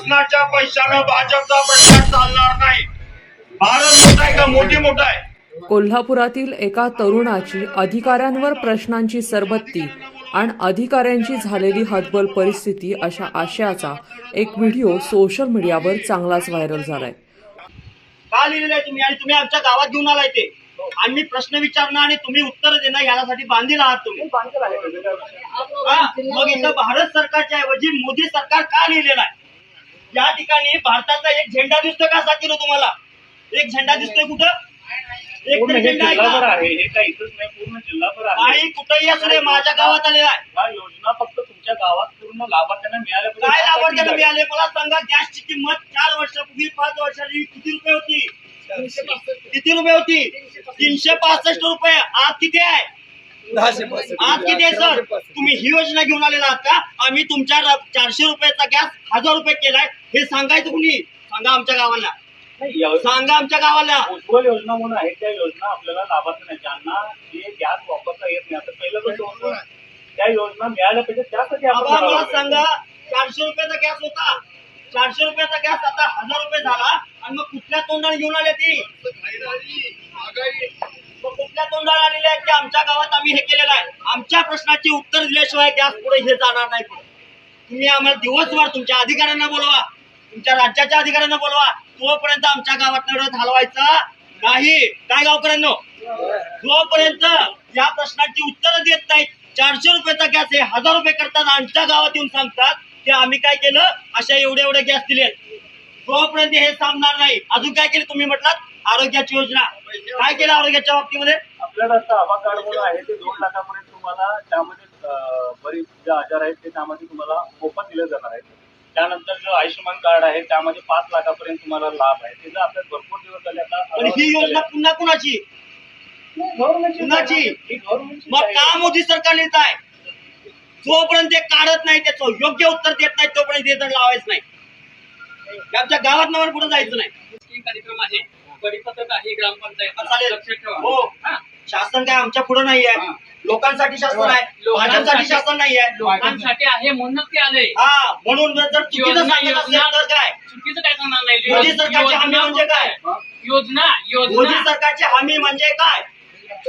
शासनाच्या पैशानं भाजपचा प्रचार चालणार नाही. भारत मोठा आहे का? मोठी मोठा आहे. कोल्हापुरातील एका तरुणाची अधिकाऱ्यांवर प्रश्नांची सरबत्ती आणि अधिकाऱ्यांची झालेली हतबल परिस्थिती अशा आशयाचा एक व्हिडिओ सोशल मीडियावर चांगलाच व्हायरल झालाय. का लिहिलेलं आहे तुम्ही? आणि तुम्ही आमच्या गावात घेऊन आलाय ते. आणि मी प्रश्न विचारणं आणि तुम्ही उत्तर देणं यासाठी बांधील आहात तुम्ही. हा? मग इथं भारत सरकारच्या ऐवजी मोदी सरकार का लिहिलेलं आहे? या ठिकाणी भारताचा एक झेंडा दिसतोय का साथीनं तुम्हाला? एक झेंडा दिसतोय कुठं? एक तरी हे झेंडा आहे जिल्हाभर का? आहे हे काही इथंच नाही पूर्ण जिल्हाभर आहे. आणि कुठेही असू दे माझ्या गावात आलेला आहे. ह्या योजना फक्त तुमच्या गावात पूर्ण लाभार्थ्यांना मिळाल्या पाहिजे काय त्यासाठी आहे. मिळाले? मला सांगा गॅसची किंमत चार वर्षापूर्वी पाच वर्षाची किती रुपये होती? किती रुपये होती? तीनशे पासष्ट रुपये. आज किती आहे? आज किती आहे सर? तुम्ही ही योजना घेऊन आलेला आहात का? आम्ही तुमच्या चारशे रुपयाचा गॅस हजार रुपये केलाय. हे सांगायचं कुणी? सांगा आमच्या गावाला. सांगा आमच्या गावाला. उज्ज्वल योजना म्हणून आहेत त्या योजना. आपल्याला लाभार्थी नाही. ज्यांना जे गॅस वापरता येत नाही आता पहिलं कसं होतं? त्या योजना मिळाल्या पाहिजे त्यासाठी मला सांगा चारशे रुपयाचा गॅस होता. चारशे रुपयाचा गॅस आता हजार रुपये झाला. आणि मग कुठल्या तोंडाने घेऊन आले ती मग कुठल्या तोंडाने आलेले आहेत की आमच्या गावात आम्ही हे केलेलं आहे. आमच्या प्रश्नाची उत्तर दिल्याशिवाय गॅस पुढे हे जाणार नाही तुम्ही आम्हाला दिवसभर तुमच्या अधिकाऱ्यांना बोलवा. तुमच्या राज्याच्या अधिकाऱ्यांना बोलवा. तोपर्यंत आमच्या गावात रथ हलवायचा नाही. काय गावकऱ्यांनो? जोपर्यंत या प्रश्नाची उत्तर देत नाही चारशे रुपयाचा गॅस हे हजार रुपये करतात आमच्या गावात येऊन सांगतात की आम्ही काय केलं? अशा एवढे एवढे गॅस दिले तोपर्यंत हे थांबणार नाही अजून काय केलं तुम्ही म्हटलात? आरोग्याची योजना. काय केलं आरोग्याच्या बाबतीमध्ये? आपल्याला आता आभा कार्ड म्हणून आहे ते दोन लाखापर्यंत तुम्हाला त्यामध्ये अं, बरीच जे आजार आहेत ते त्यामध्ये तुम्हाला मोफत दिले जाणार आहेत त्यानंतर जो आयुष्यमान कार्ड आहे त्यामध्ये पाच लाखापर्यंत तुम्हाला लाभ आहे. त्याचा आपल्याला भरपूर दिवस झाले आता पण ही योजना पुन्हा कुणाची? कुणाची? मग का मोदी सरकार लिहित आहे? जोपर्यंत ते काढत नाही त्याचं योग्य उत्तर देत नाही तोपर्यंत ते तर लावायचं नाही. आमच्या गावात नावावर पुढे जायचं नाही? स्कीम कार्यक्रम आहे. परिपत्रक आहे ग्रामपंचायत. ठेवा. हो. शासन काय आमच्या पुढे नाही आहे. लोकांसाठी शासन आहे. भाजपसाठी शासन नाही आहे. लोकांसाठी आहे म्हणूनच ते आले हा म्हणून जर चुकीचं योजना- सांगत असेल तर काय? चुकीचं काय सांगणार नाही? मोदी सरकारची हमी म्हणजे काय? योजना मोदी योजना सरकारची हमी म्हणजे काय?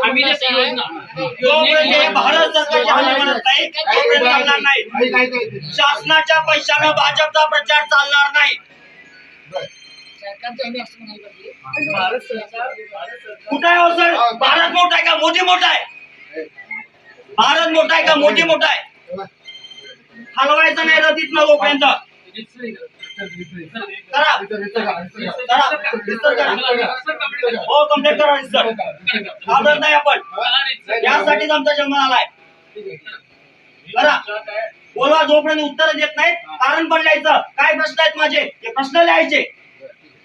आम्ही हे भारत सरकारची हमी म्हणत नाही तोपर्यंत चालणार नाही. शासनाच्या पैशानं भाजपचा प्रचार चालणार नाही. कुठं आहे हो सर? भारत मोठा आहे का? मोदी मोठा आहे? भारत मोठा आहे का? मोदी मोठा आहे? हलवायचं नाही रतीत न तोपर्यंत करा. करा. रजिस्टर करा हो कंप्लीट करा रजिस्टर घाबरत नाही आपण. यासाठीच आमचा जन्म आलाय. करा. बोलवा जोपर्यंत उत्तर देत नाहीत कारण पण लिहायचं काय प्रश्न आहेत माझे? हे प्रश्न लिहायचे.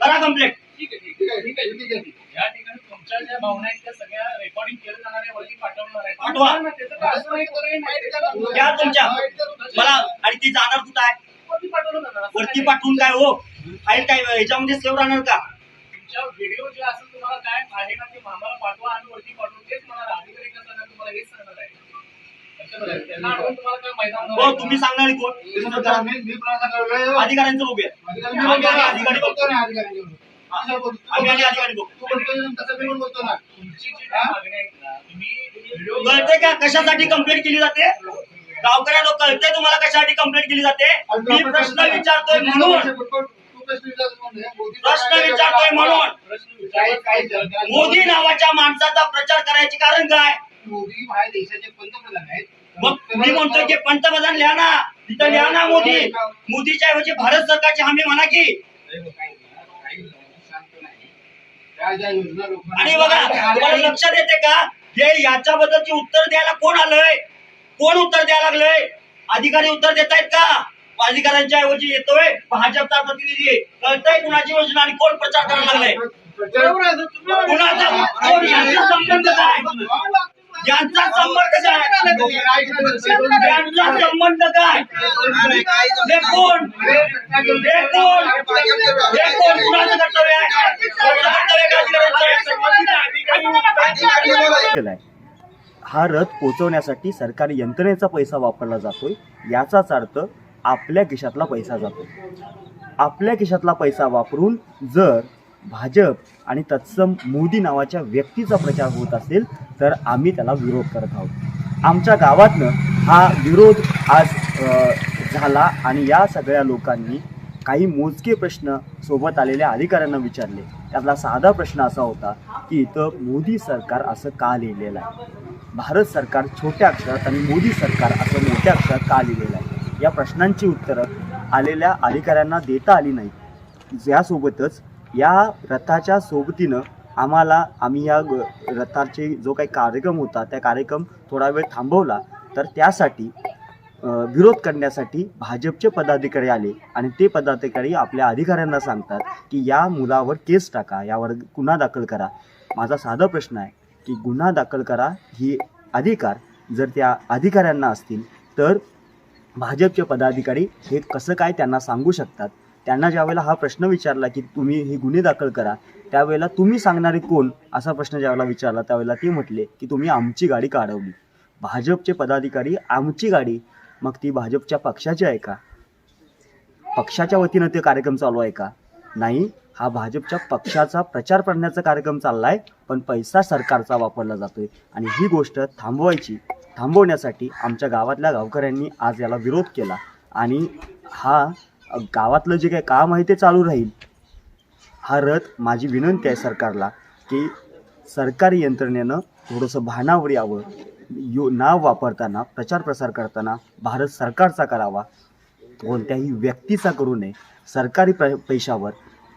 करा कंप्लीट या ठिकाणी तुमच्या ज्या भावना आहेत त्या सगळ्या रेकॉर्डिंग केल्या जाणार आहे वरती पाठवणार आहे. पाठवा. त्याचं काय असं नाही घ्या तुमच्या. मला आणि ती जाणार कुठं आहे? वरती पाठवलं जाणार वरती पाठवून काय हो? फाईल काय ह्याच्यामध्ये सेव्ह राहणार का? तुमच्या व्हिडिओ जे असेल तुम्हाला काय आहे ना ते आम्हाला पाठवा आणि वरती पाठवून तेच म्हणणार अधिकारी कसं सांगणार तुम्हाला हेच सांगणार आहे. हो तुम्ही सांगणारे कोण. अधिकाऱ्यांचं बघूया. आम्ही अधिकारी बघतो. आम्ही अधिकारी कळते का? कशासाठी कंप्लेंट केली जाते? गावकऱ्यांना कळते तुम्हाला कशासाठी कंप्लेंट केली जाते? मी प्रश्न विचारतोय म्हणून. प्रश्न विचारतोय म्हणून. मोदी नावाच्या माणसाचा प्रचार करायचे कारण काय? मोदी माझ्या देशाचे पंतप्रधान आहेत. मग मी म्हणतोय की पंतप्रधान लिहा ना. तिथं लिहा ना मोदी. मोदीच्या ऐवजी भारत सरकारची हमी म्हणा की. आणि बघा तुम्हाला लक्षात येते का? हे याच्याबद्दलची उत्तर द्यायला कोण आलंय? कोण उत्तर द्यायला लागलंय? अधिकारी उत्तर देत आहेत का? अधिकाऱ्यांच्या ऐवजी येतोय. भाजपचा प्रतिनिधी कळतंय कुणाची योजना आणि कोण प्रचार करायला लागलाय? कुणाचा संबंध काय? यांचा संबंध काय? यांचा संबंध काय? हे कोण? हे कोण? हे कोण? कुणाचं कर्तव्य आहे. हा रथ पोचवण्यासाठी सरकारी यंत्रणेचा पैसा वापरला जातोय. याचाच अर्थ आपल्या खिशातला पैसा जातो आपल्या खिशातला पैसा वापरून जर भाजप आणि तत्सम मोदी नावाच्या व्यक्तीचा प्रचार होत असेल तर आम्ही त्याला विरोध करत आहोत. आमच्या गावातनं हा विरोध आज झाला आणि या सगळ्या लोकांनी काही मोजके प्रश्न सोबत आलेल्या अधिकाऱ्यांना विचारले. त्यातला साधा प्रश्न असा होता की इथं मोदी सरकार असं का लिहिलेलं आहे? भारत सरकार छोट्या अक्षरात आणि मोदी सरकार असं मोठ्या अक्षरात का लिहिलेलं आहे? या प्रश्नांची उत्तरं आलेल्या अधिकाऱ्यांना देता आली नाही यासोबतच या रथाच्या सोबतीनं आम्हाला आम्ही या ग रथाचे जो काही कार्यक्रम होता त्या कार्यक्रम थोडा वेळ थांबवला. तर त्यासाठी विरोध करण्यासाठी भाजपचे पदाधिकारी आले आणि ते पदाधिकारी आपल्या अधिकाऱ्यांना सांगतात की या मुलावर केस टाका यावर गुन्हा दाखल करा. माझा साधा प्रश्न आहे की गुन्हा दाखल करा ही अधिकार जर त्या अधिकाऱ्यांना असतील तर भाजपचे पदाधिकारी हे कसं काय त्यांना सांगू शकतात? त्यांना ज्यावेळेला हा प्रश्न विचारला की तुम्ही हे गुन्हे दाखल करा त्यावेळेला तुम्ही सांगणारे कोण? असा प्रश्न ज्यावेळेला विचारला त्यावेळेला ते म्हटले की तुम्ही आमची गाडी काढवली. भाजपचे पदाधिकारी आमची गाडी? मग ती भाजपच्या पक्षाची आहे का? पक्षाच्या वतीनं ते कार्यक्रम चालू आहे का? नाही हा भाजपच्या पक्षाचा प्रचार करण्याचा कार्यक्रम चालला आहे पण पैसा सरकारचा वापरला जातोय आणि ही गोष्ट थांबवायची थांबवण्यासाठी आमच्या गावातल्या गावकऱ्यांनी आज याला विरोध केला आणि हा गावातलं जे काही काम आहे ते चालू राहील. हा रथ माझी विनंती आहे सरकारला की सरकारी यंत्रणेनं थोडंसं भानावर यावं. यो नाव वापरताना प्रचार प्रसार करताना भारत सरकारचा करावा. कोणत्याही व्यक्तीचा करू नये. सरकारी प्र पैशावर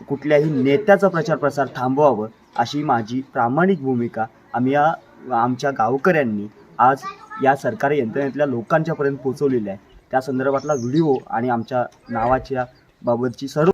कुठल्याही नेत्याचा प्रचार प्रसार थांबवावं अशी माझी प्रामाणिक भूमिका आम्ही या आमच्या गावकऱ्यांनी आज या सरकारी यंत्रणेतल्या लोकांच्यापर्यंत पोचवलेली आहे. त्या संदर्भातला व्हिडिओ आणि आमच्या नावाच्या बाबतची सर्व